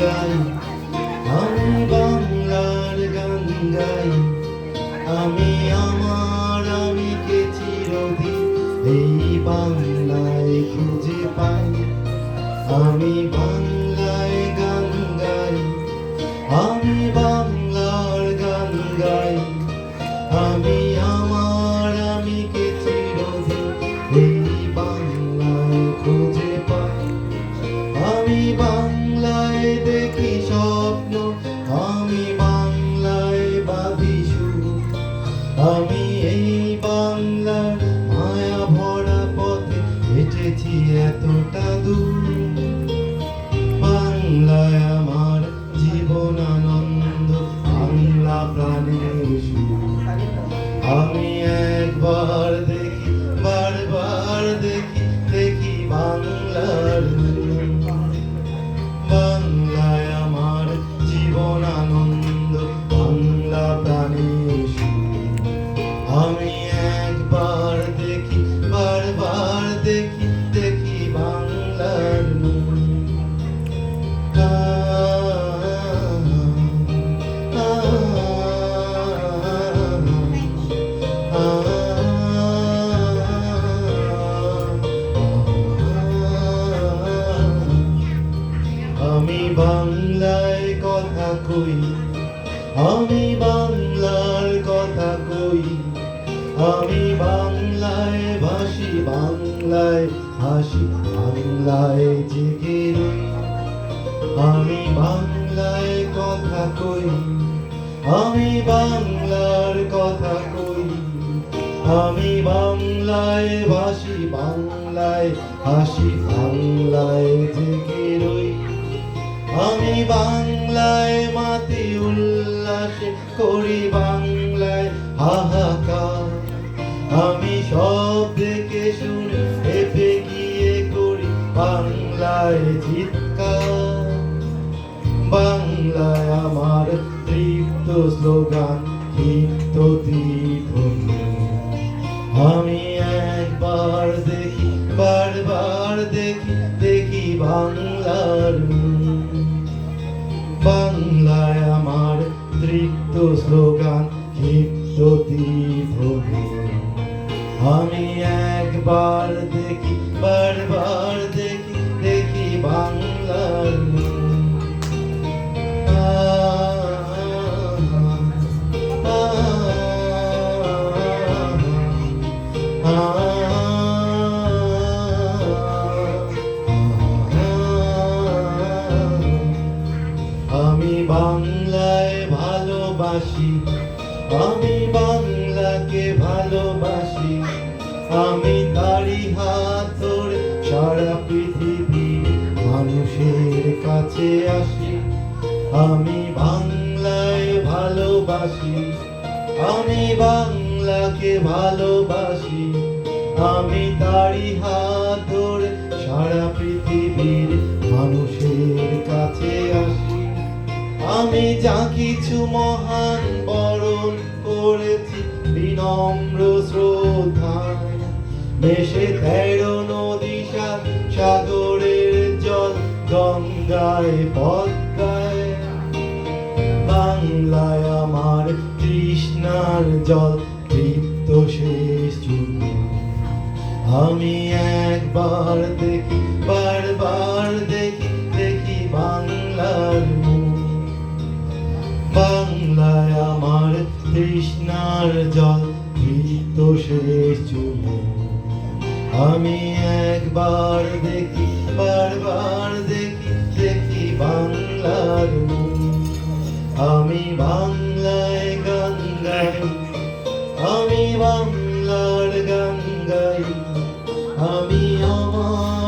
গাই আমি বাংলার গান আমি আমার, আমি কে চিরদিন এই বাংলায় খুঁজে পাই। আমি বাংলায় আমি এই বাংলার মায়া ভরা পথে হেঁটেছি এতটা দূর। বাংলায় আমি একবার দেখি বারবার দেখি দেখি বাংলার আমি বাংলায় কথা কই আমি বাংলার ভাসি বাংলায়, হাসি বাংলায় জেগে আমি বাংলায় কথা কই, আমি বাংলার কথা কই। আমি বাংলায় ভাসি বাংলায়, হাসি বাংলায় জেগে আমি বাংলায় বাংলায় চিৎকার, বাংলায় আমার তৃপ্ত স্লোগান তৃপ্ত তীর্থ আমি একবার দেখি, বারবার দেখি দেখি বাংলার বাংলায় আমার তৃপ্ত স্লোগান ক্ষিপ্ত আমি একবার দেখি, বারবার ভালোবাসি। আমি বাংলাকে ভালোবাসি। আমি তারি হাত ধরে সারা পৃথিবী মানুষের কাছে আসি। আমি বাংলায় ভালোবাসি। আমি বাংলাকে ভালোবাসি। আমি তারি হাত ধরে সারা পৃথিবীর মানুষের কাছে আমি যা কিছু মহান বরণ করেছি, বিনম্র শ্রদ্ধায়। দেশে তেরো নদী সাগরের জল গঙ্গায় পদ্মায় বাংলায় আমার তৃষ্ণার জল তৃপ্ত শেষ আমি একবার দেখি বাংলায় আমার তৃষ্ণার জল তৃপ্ত শেষ চুল আমি একবার দেখি, বারবার দেখি দেখি বাংলার আমি বাংলায় গান আমি বাংলার গান আমি আমার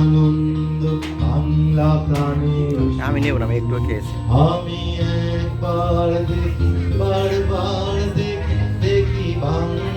আনন্দ বাংলা প্রাণের আমি নেব না আমি একটু খেয়েছি। আমি একবার দেখি বারবার দেখি দেখি বাংলার